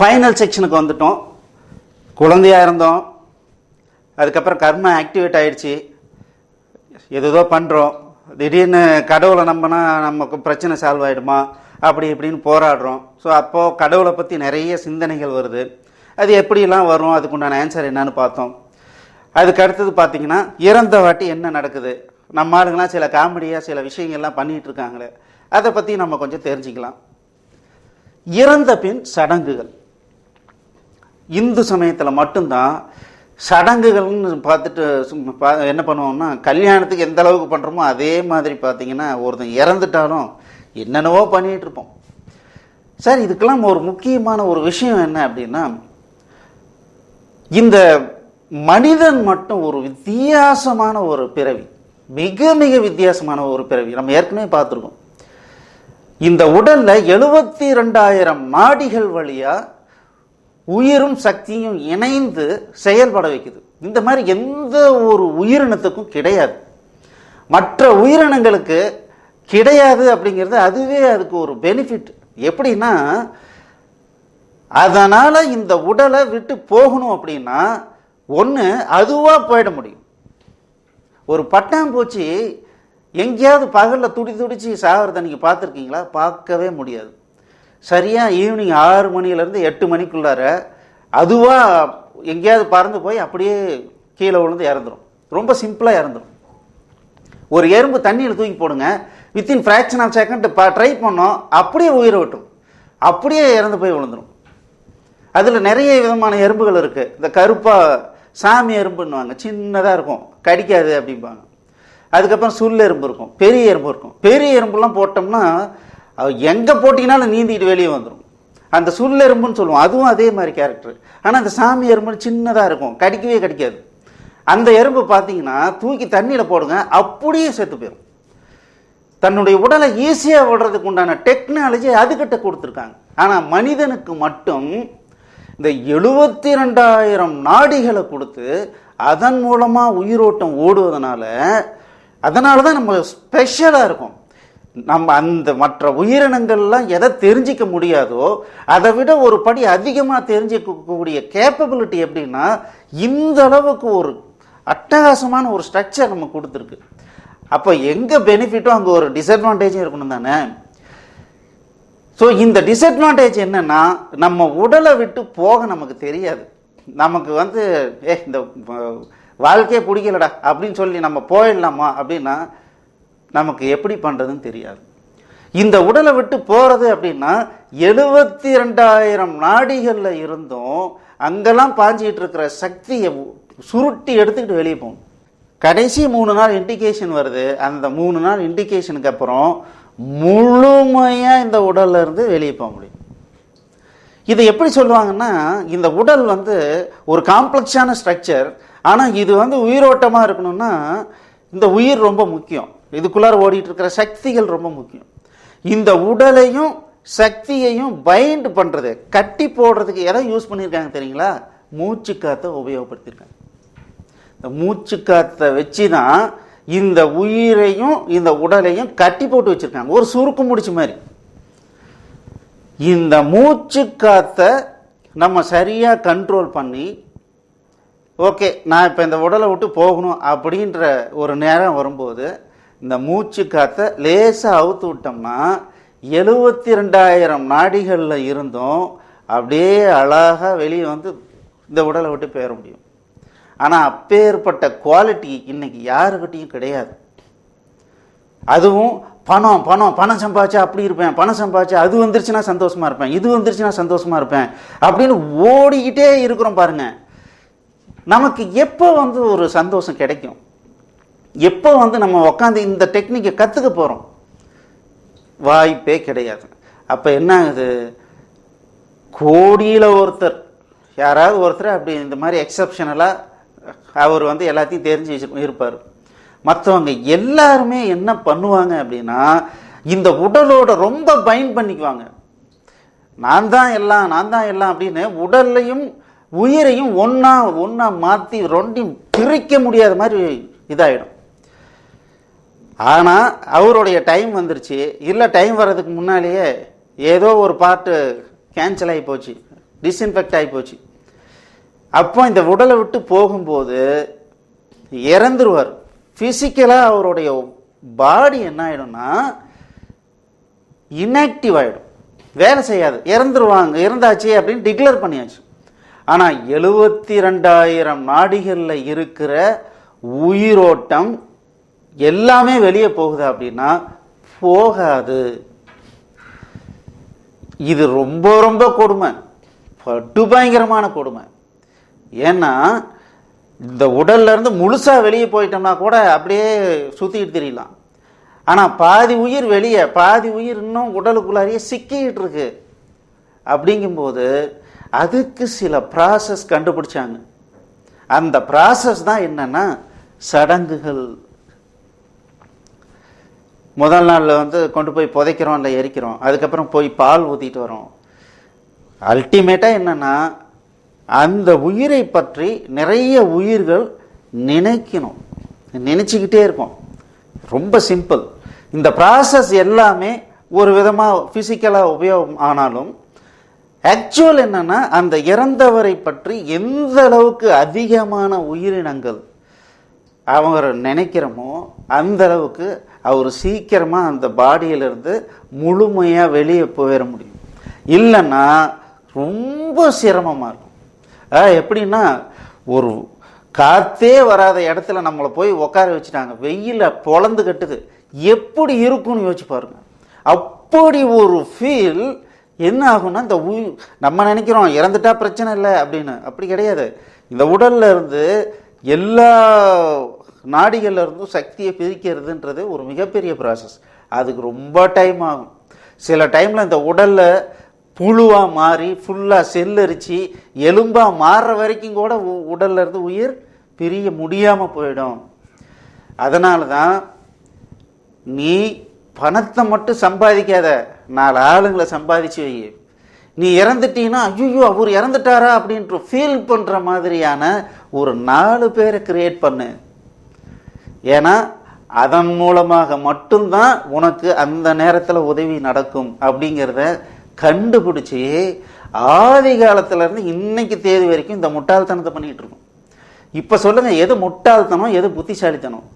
Final செக்ஷனுக்கு வந்துட்டோம். குழந்தையாக இருந்தோம். அதுக்கப்புறம் கர்ம ஆக்டிவேட் ஆகிடுச்சி ஏதோ பண்ணுறோம் திடீர்னு கடவுளை நம்பினா நமக்கு பிரச்சனை சால்வ் ஆகிடுமா அப்படி இப்படின்னு போராடுறோம். ஸோ அப்போது கடவுளை பற்றி நிறைய சிந்தனைகள் வருது. அது எப்படிலாம் வரும்? அதுக்குண்டான ஆன்சர் என்னன்னு பார்த்தோம். அதுக்கு அடுத்தது பார்த்தீங்கன்னா இறந்த வாட்டி என்ன நடக்குது? நம்ம ஆளுங்களாம் சில காமெடியாக சில விஷயங்கள்லாம் பண்ணிகிட்டு இருக்காங்களே அதை பற்றி நம்ம கொஞ்சம் தெரிஞ்சுக்கலாம். இறந்த பின் சடங்குகள். இந்து சமயத்தில் மட்டும்தான் சடங்குகள்னு பார்த்துட்டு சும்மா பா என்ன பண்ணுவோம்னா கல்யாணத்துக்கு எந்த அளவுக்கு பண்ணுறோமோ அதே மாதிரி பார்த்தீங்கன்னா ஒருத்தன் இறந்துட்டாலும் என்னென்னவோ பண்ணிகிட்டு இருப்போம். சார் இதுக்கெல்லாம் ஒரு முக்கியமான ஒரு விஷயம் என்ன அப்படின்னா இந்த மனிதன் மட்டும் ஒரு வித்தியாசமான ஒரு பிறவி. மிக மிக வித்தியாசமான ஒரு பிறவி. நம்ம ஏற்கனவே பார்த்துருக்கோம். இந்த உடலில் எழுபத்தி ரெண்டாயிரம் நாடிகள் வழியாக உயிரும் சக்தியும் இணைந்து செயல்பட வைக்குது. இந்த மாதிரி எந்த ஒரு உயிரினத்துக்கும் கிடையாது. மற்ற உயிரினங்களுக்கு கிடையாது அப்படிங்கிறது அதுவே அதுக்கு ஒரு பெனிஃபிட் எப்படின்னா அதனால் இந்த உடலை விட்டு போகணும் அப்படின்னா ஒன்று அதுவாக போயிட முடியும். ஒரு பட்டாம்பூச்சி எங்கேயாவது பகலில் துடி துடிச்சு சாகிறத நீங்கள் பார்த்துருக்கீங்களா? பார்க்கவே முடியாது. சரியாக ஈவினிங் ஆறு மணிலேருந்து எட்டு மணிக்குள்ளார அதுவாக எங்கேயாவது பறந்து போய் அப்படியே கீழே விழுந்து இறந்துடும் ரொம்ப சிம்பிளாக இறந்துடும் ஒரு எறும்பு தண்ணியில் தூக்கி போடுங்க. வித்தின் ஃப்ராக்ஷன் ஆஃப் செகண்ட் ப ட்ரை பண்ணோம். அப்படியே உயிரை விட்டும் அப்படியே இறந்து போய் விழுந்துடும் அதில் நிறைய விதமான எறும்புகள் இருக்குது இந்த கருப்பாக சாமி எறும்புன்னுவாங்க. சின்னதாக இருக்கும். கடிக்காது அப்படிம்பாங்க. அதுக்கப்புறம் சுல் எறும்பு இருக்கும். பெரிய எறும்பு இருக்கும். பெரிய எறும்புலாம் போட்டோம்னா எங்கே போட்டிங்கனாலும் நீந்திட்டு வெளியே வந்துடும் அந்த சுல் எறும்புன்னு சொல்லுவோம். அதுவும் அதே மாதிரி கேரக்டர் ஆனால் அந்த சாமி எறும்புன்னு சின்னதாக இருக்கும். கடிக்கவே கடிக்காது. அந்த எறும்பு பார்த்தீங்கன்னா தூக்கி தண்ணியில் போடுங்க அப்படியே செத்து போயிடும் தன்னுடைய உடலை ஈஸியாக விடுறதுக்கு உண்டான டெக்னாலஜி அதுக்கிட்ட கொடுத்துருக்காங்க. ஆனால் மனிதனுக்கு மட்டும் இந்த எழுபத்தி ரெண்டாயிரம் நாடிகளை கொடுத்து அதன் மூலமாக உயிரோட்டம் ஓடுவதனால அதனால தான் நம்ம ஸ்பெஷலாக இருக்கும். நம்ம அந்த மற்ற உயிரினங்கள்லாம் எதை தெரிஞ்சிக்க முடியாதோ அதை விட ஒரு படி அதிகமாக தெரிஞ்சிக்கக்கூடிய கேப்பபிலிட்டி எப்படின்னா இந்த அளவுக்கு ஒரு அட்டகாசமான ஒரு ஸ்ட்ரக்சர் நம்ம கொடுத்துருக்கு. அப்போ எங்கே பெனிஃபிட்டும் அங்கே ஒரு டிஸ்அட்வான்டேஜும் இருக்கணும் தானே? ஸோ இந்த டிஸ்அட்வான்டேஜ் என்னன்னா நம்ம உடலை விட்டு போக நமக்கு தெரியாது. நமக்கு வந்து ஏ இந்த வாழ்க்கையே பிடிக்கலடா அப்படின்னு சொல்லி நம்ம போயிடலாமா அப்படின்னா நமக்கு எப்படி பண்ணுறதுன்னு தெரியாது. இந்த உடலை விட்டு போகிறது அப்படின்னா எழுபத்தி ரெண்டாயிரம் நாடிகளில் இருந்தும் அங்கெல்லாம் பாஞ்சிக்கிட்டு இருக்கிற சக்தியை சுருட்டி எடுத்துக்கிட்டு வெளியே போகணும். கடைசி மூணு நாள் இண்டிகேஷன் வருது. அந்த மூணு நாள் இண்டிகேஷனுக்கு அப்புறம் முழுமையாக இந்த உடல்ல இருந்து வெளியே போக முடியும். இதை எப்படி சொல்லுவாங்கன்னா இந்த உடல் வந்து ஒரு காம்ப்ளெக்ஸான ஸ்ட்ரக்சர் ஆனால் இது வந்து உயிரோட்டமாக இருக்கணும்னா இந்த உயிர் ரொம்ப முக்கியம். இதுக்குள்ளார ஓடிட்டு இருக்கிற சக்திகள் ரொம்ப முக்கியம். இந்த உடலையும் சக்தியையும் பைண்ட் பண்ணுறது கட்டி போடுறதுக்கு எதை யூஸ் பண்ணியிருக்காங்க தெரியுங்களா? மூச்சு காற்றை உபயோகப்படுத்தியிருக்காங்க. இந்த மூச்சு காற்றை வச்சு தான் இந்த உயிரையும் இந்த உடலையும் கட்டி போட்டு வச்சிருக்காங்க. ஒரு சுருக்கு முடிச்சு மாதிரி. இந்த மூச்சு காற்றை நம்ம சரியாக கண்ட்ரோல் பண்ணி ஓகே நான் இப்போ இந்த உடலை விட்டு போகணும் அப்படின்ற ஒரு நேரம் வரும்போது இந்த மூச்சு காற்றை லேசாக அவுத்து விட்டோம்னா எழுபத்தி ரெண்டாயிரம் நாடிகளில் இருந்தும் அப்படியே அழகாக வெளியே வந்து இந்த உடலை விட்டு போயிட முடியும். ஆனால் அப்பேற்பட்ட குவாலிட்டி இன்னைக்கு யாருக்கிட்டையும் கிடையாது. அதுவும் பணம் பணம் பணம் சம்பாதிச்சா அப்படி இருப்பேன் பணம் சம்பாதிச்சா அது வந்துருச்சுன்னா சந்தோஷமா இருப்பேன் இது வந்துருச்சுன்னா சந்தோஷமா இருப்பேன் அப்படின்னு ஓடிக்கிட்டே இருக்கிறோம் பாருங்க. நமக்கு எப்போ வந்து ஒரு சந்தோஷம் கிடைக்கும்? எப்போ வந்து நம்ம உட்காந்து இந்த டெக்னிக்கை கற்றுக்க போகிறோம் வாய்ப்பே கிடையாது. அப்போ என்ன ஆகுது? கோடியில் ஒருத்தர் யாராவது ஒருத்தர் அப்படி இந்த மாதிரி எக்ஸப்ஷனலாக அவர் வந்து எல்லாத்தையும் தெரிஞ்சு வச்சு இருப்பார். மற்றவங்க எல்லாருமே என்ன பண்ணுவாங்க அப்படின்னா இந்த உடலோட ரொம்ப பைண்ட் பண்ணிக்குவாங்க. நான் தான் எல்லாம் நான் தான் எல்லாம் அப்படின்னு உடல்லையும் உயிரையும் ஒன்றா ஒன்றா மாற்றி ரெண்டையும் பிரிக்க முடியாத மாதிரி இதாகிடும் ஆனால் அவருடைய டைம் வந்துருச்சு. இல்லை டைம் வர்றதுக்கு முன்னாலேயே ஏதோ ஒரு பார்ட்டு கேன்சல் ஆகி போச்சு. டிஸ்இன்ஃபெக்ட் ஆகி போச்சு. அப்போ இந்த உடலை விட்டு போகும்போது இறந்துருவார். ஃபிசிக்கலாக அவருடைய பாடி என்ன ஆகிடும்னா இன்ஆக்டிவ் ஆகிடும் வேலை செய்யாது. இறந்துருவாங்க. இறந்தாச்சு அப்படின்னு டிக்ளேர் பண்ணியாச்சு. ஆனால் எழுபத்தி ரெண்டாயிரம் நாடிகளில் இருக்கிற உயிரோட்டம் எல்லாமே வெளியே போகுது அப்படின்னா போகாது. இது ரொம்ப ரொம்ப கொடுமை. பட்டு பயங்கரமான கொடுமை. ஏன்னா இந்த உடல்ல இருந்து வெளியே போயிட்டோம்னா கூட அப்படியே சுற்றிக்கிட்டு தெரியலாம் ஆனால் பாதி உயிர் வெளியே பாதி உயிர் இன்னும் உடலுக்குள்ளாரியே சிக்கிக்கிட்டு இருக்கு. அப்படிங்கும்போது அதுக்கு சில ப்ராசஸ் கண்டுபிடிச்சாங்க. அந்த ப்ராசஸ் தான் என்னென்னா சடங்குகள். முதல் நாளில் வந்து கொண்டு போய் புதைக்கிறோம் இல்லை எரிக்கிறோம். அதுக்கப்புறம் போய் பால் ஊற்றிட்டு வரோம். அல்டிமேட்டாக என்னென்னா அந்த உயிரை பற்றி நிறைய உயிர்கள் நினைக்கணும். நினச்சிக்கிட்டே இருக்கும். ரொம்ப சிம்பிள் இந்த ப்ராசஸ் எல்லாமே ஒரு விதமாக ஃபிசிக்கலாக உபயோகம் ஆனாலும் ஆக்சுவல் என்னன்னா அந்த இறந்தவரை பற்றி எந்த அளவுக்கு அதிகமான உயிரினங்கள் அவர் நினைக்கிறோமோ அந்த அளவுக்கு அவர் சீக்கிரமாக அந்த பாடியிலிருந்து முழுமையாக வெளியே போயிட முடியும். இல்லைன்னா ரொம்ப சிரமமாக இருக்கும். எப்படின்னா ஒரு காத்தே வராத இடத்துல நம்மளை போய் உட்கார வச்சுட்டாங்க. வெயில பொழந்து கட்டுது. எப்படி இருக்கும்னு யோசிச்சு பாருங்க. அப்படி ஒரு ஃபீல் என்ன ஆகும்னா இந்த உயிர் நம்ம நினைக்கிறோம் இறந்துட்டா பிரச்சனை இல்லை அப்படின்னு. அப்படி கிடையாது. இந்த உடல்ல இருந்து எல்லா நாடிகள்ல இருந்தும் சக்தியை பிரிக்கிறதுன்றது ஒரு மிகப்பெரிய ப்ராசஸ் அதுக்கு ரொம்ப டைம் ஆகும். சில டைம்ல இந்த உடல்ல புழுவாக மாறி ஃபுல்லாக செல்லரிச்சு எலும்பாக மாறுற வரைக்கும் கூட உ- உடல்ல இருந்து உயிர் பிரிய முடியாமல் போயிடும். அதனால தான் நீ பணத்தை மட்டும் சம்பாதிக்காத. நாலு ஆளுங்களை சம்பாதிச்சு வை. நீ இறந்துட்டீன்னா ஐயோ அவர் இறந்துட்டாரா அப்படின்ற ஃபீல் பண்ணுற மாதிரியான ஒரு நாலு பேரை கிரியேட் பண்ணு. ஏன்னா அதன் மூலமாக மட்டும்தான் உனக்கு அந்த நேரத்தில் உதவி நடக்கும் அப்படிங்கிறத கண்டுபிடிச்சி ஆதி காலத்துலேருந்து இன்னைக்கு தேதி வரைக்கும் இந்த முட்டாள்தனத்தை பண்ணிகிட்டு இருக்கோம். இப்போ சொல்லுங்கள் எது முட்டாள்தனம் எது புத்திசாலித்தனம்?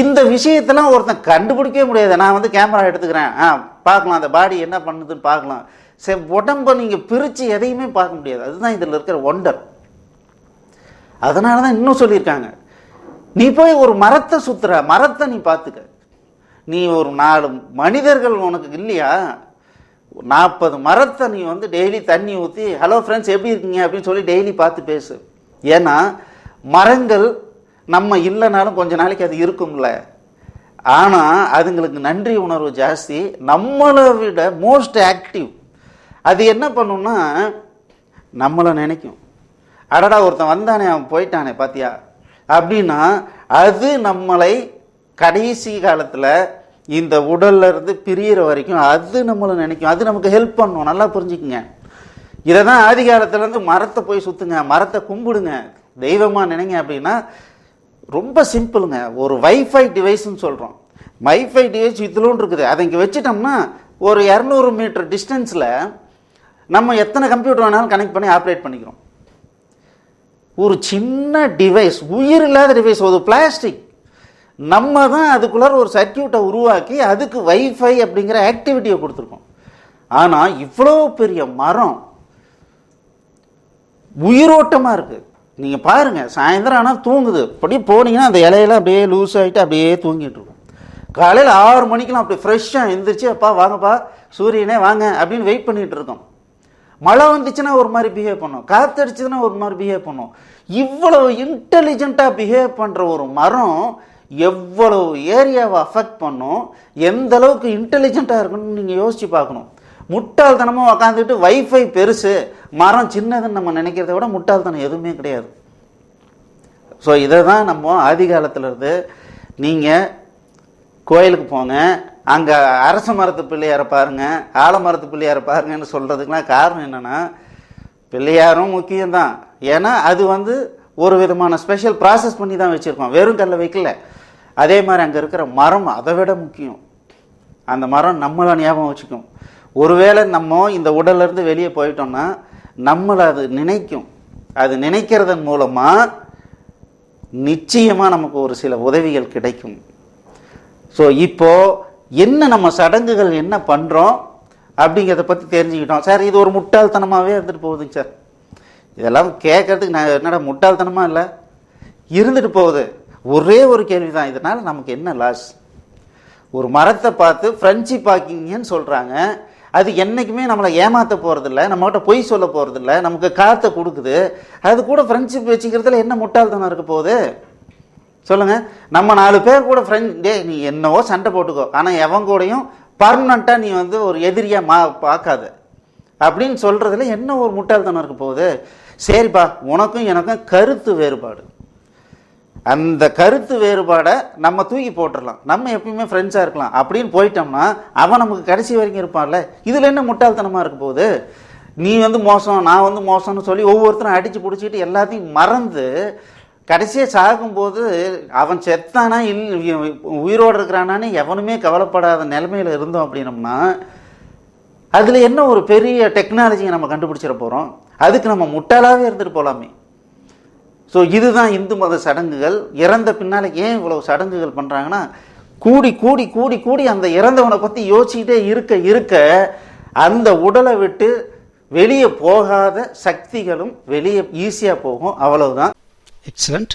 இந்த விஷயத்தெல்லாம் ஒருத்தன் கண்டுபிடிக்கவே முடியாது. நான் வந்து கேமரா எடுத்துக்கிறேன். ஆ பார்க்கலாம். அந்த பாடி என்ன பண்ணுதுன்னு பார்க்கலாம். சரி உடம்ப நீங்கள் பிரித்து எதையுமே பார்க்க முடியாது. அதுதான் இதில் இருக்கிற ஒண்டர் அதனால தான் இன்னும் சொல்லியிருக்காங்க. நீ போய் ஒரு மரத்தை சுற்றுற மரத்தை நீ பார்த்துக்க. நீ ஒரு நாலு மனிதர்கள் உனக்கு இல்லையா? நாற்பது மரத்தை நீ வந்து டெய்லி தண்ணி ஊற்றி ஹலோ ஃப்ரெண்ட்ஸ் எப்படி இருக்கீங்க? அப்படின்னு சொல்லி டெய்லி பார்த்து பேசு. ஏன்னா மரங்கள் நம்ம இல்லைனாலும் கொஞ்ச நாளைக்கு அது இருக்கும்ல. ஆனால் அதுங்களுக்கு நன்றி உணர்வு ஜாஸ்தி. நம்மளை விட மோஸ்ட் ஆக்டிவ் அது என்ன பண்ணும்னா நம்மளை நினைக்கும். அடடா ஒருத்தன் வந்தானே அவன் போயிட்டானே பாத்தியா? அப்படின்னா அது நம்மளை கடைசி காலத்தில் இந்த உடல்ல இருந்து பிரியிற வரைக்கும் அது நம்மளை நினைக்கும். அது நமக்கு ஹெல்ப் பண்ணும். நல்லா புரிஞ்சுக்குங்க. இதை தான் ஆதி காலத்துலேருந்து மரத்தை போய் சுத்துங்க மரத்தை கும்பிடுங்க. தெய்வமா நினைங்க அப்படின்னா ரொம்ப சிம்பிளுங்க ஒரு வைஃபை டிவைஸ்னு சொல்கிறோம் வைஃபை டிவைஸ் இதுலும் இருக்குது. அதை இங்கே வச்சுட்டோம்னா ஒரு இரநூறு மீட்டர் டிஸ்டன்ஸில் நம்ம எத்தனை கம்ப்யூட்டர் வேணாலும் கனெக்ட் பண்ணி ஆப்ரேட் பண்ணிக்கிறோம். ஒரு சின்ன டிவைஸ் உயிர் இல்லாத டிவைஸ் ஒரு பிளாஸ்டிக் நம்ம தான் அதுக்குள்ளார ஒரு சர்க்கியூட்டை உருவாக்கி அதுக்கு வைஃபை அப்படிங்கிற ஆக்டிவிட்டியை கொடுத்துருக்கோம். ஆனால் இவ்வளோ பெரிய மரம் உயிரோட்டமாக இருக்குது நீங்கள் பாருங்கள் சாயந்தரம் ஆனால் தூங்குது. அப்படியே போனீங்கன்னா அந்த இலையெல்லாம் அப்படியே லூஸ் ஆகிட்டு அப்படியே தூங்கிட்டு இருக்கும். காலையில் ஆறு மணிக்கெலாம் அப்படி ஃப்ரெஷ்ஷாக எழுந்திரிச்சு அப்பா வாங்கப்பா சூரியனே வாங்க அப்படின்னு வெயிட் பண்ணிகிட்டு இருக்கோம். மழை வந்துச்சுன்னா ஒரு மாதிரி பிஹேவ் பண்ணும். காத்தடிச்சதுன்னா ஒரு மாதிரி பிஹேவ் பண்ணும். இவ்வளோ இன்டெலிஜென்ட்டாக பிஹேவ் பண்ணுற ஒரு மரம் எவ்வளவு ஏரியாவை அஃபெக்ட் பண்ணும் எந்த அளவுக்கு இன்டெலிஜென்ட்டாக இருக்குன்னு நீங்கள் யோசிச்சு பார்க்கணும். முட்டாள்தனமாக உக்காந்துட்டு வைஃபை பெருசு மரம் சின்னதுன்னு நம்ம நினைக்கிறத விட முட்டாள்தனம் எதுவுமே கிடையாது. ஸோ இதை தான் நம்ம ஆதி காலத்திலருந்து நீங்கள் கோயிலுக்கு போங்க அங்கே அரச மரத்து பிள்ளையாரை பாருங்கள் ஆலமரத்து பிள்ளையாரை பாருங்கன்னு சொல்கிறதுக்குலாம் காரணம் என்னென்னா பிள்ளையாரும் முக்கியம்தான். ஏன்னா அது வந்து ஒரு விதமான ஸ்பெஷல் ப்ராசஸ் பண்ணி தான் வச்சுருக்கோம். வெறும் கல்லை வைக்கல. அதே மாதிரி அங்கே இருக்கிற மரம் அதை விட முக்கியம். அந்த மரம் நம்மளை ஞாபகம் வச்சுக்கும். ஒருவேளை நம்ம இந்த உடல்லேருந்து வெளியே போயிட்டோம்னா நம்மளை அது நினைக்கும். அது நினைக்கிறதன் மூலமாக நிச்சயமாக நமக்கு ஒரு சில உதவிகள் கிடைக்கும். ஸோ இப்போ என்ன நம்ம சடங்குகள் என்ன பண்ணுறோம் அப்படிங்கிறத பற்றி தெரிஞ்சுக்கிட்டோம். சார் இது ஒரு முட்டாள்தனமாகவே இருந்துட்டு போகுதுங்க சார். இதெல்லாம் கேட்கறதுக்கு நான் என்னடா முட்டாள்தனமாக இல்லை? இருந்துட்டு போகுது. ஒரே ஒரு கேள்வி தான் இதனால் நமக்கு என்ன லாஸ் ஒரு மரத்தை பார்த்து ஃப்ரெண்ட்ஷிப் பாக்கிங்கன்னு சொல்கிறாங்க அது என்றைக்குமே நம்மளை ஏமாற்ற போகிறதில்ல நம்மகிட்ட பொய் சொல்ல போகிறதில்ல நமக்கு காற்றை கொடுக்குது. அது கூட ஃப்ரெண்ட்ஷிப் வச்சுக்கிறதுல என்ன முட்டாள்தனம் இருக்க போகுது? சொல்லுங்கள் நம்ம நாலு பேர் கூட ஃப்ரெண்ட் டே நீ என்னவோ சண்டை போட்டுக்கோ. ஆனால் எவன் கூடயும் பர்மனண்ட்டாக நீ வந்து ஒரு எதிரியாக மா பார்க்காத. அப்படின்னு சொல்கிறதுல என்ன ஒரு முட்டாள்தனம் இருக்க போகுது? சரிப்பா உனக்கும் எனக்கும் கருத்து வேறுபாடு. அந்த கருத்து வேறுபாடை நம்ம தூக்கி போட்டுடலாம் நம்ம எப்பயுமே ஃப்ரெண்ட்ஸாக இருக்கலாம். அப்படின்னு போயிட்டோம்னா அவன் நமக்கு கடைசி வரைக்கும் இருப்பான்ல. இதில் என்ன முட்டாள்தனமாக இருக்க போகுது? நீ வந்து மோசம் நான் வந்து மோசம்னு சொல்லி ஒவ்வொருத்தரும் அடித்து பிடிச்சிட்டு எல்லாத்தையும் மறந்து கடைசியாக சாகும்போது அவன் செத்தானா இல் உயிரோடு இருக்கிறானான்னு எவனுமே கவலைப்படாத நிலைமையில் இருந்தோம் அப்படின்னம்னா அதில் என்ன ஒரு பெரிய டெக்னாலஜியை நம்ம கண்டுபிடிச்சிட போகிறோம் அதுக்கு நம்ம முட்டாளாகவே இருந்துட்டு போகலாமே ஸோ இதுதான் இந்து மத சடங்குகள். இறந்த பின்னால் ஏன் இவ்வளவு சடங்குகள் பண்ணுறாங்கன்னா கூடி கூடி கூடி கூடி அந்த இறந்தவனை பற்றி யோசிச்சுட்டே இருக்க இருக்க அந்த உடலை விட்டு வெளியே போகாத சக்திகளும் வெளியே ஈஸியாக போகும். அவ்வளவுதான். எக்ஸலண்ட்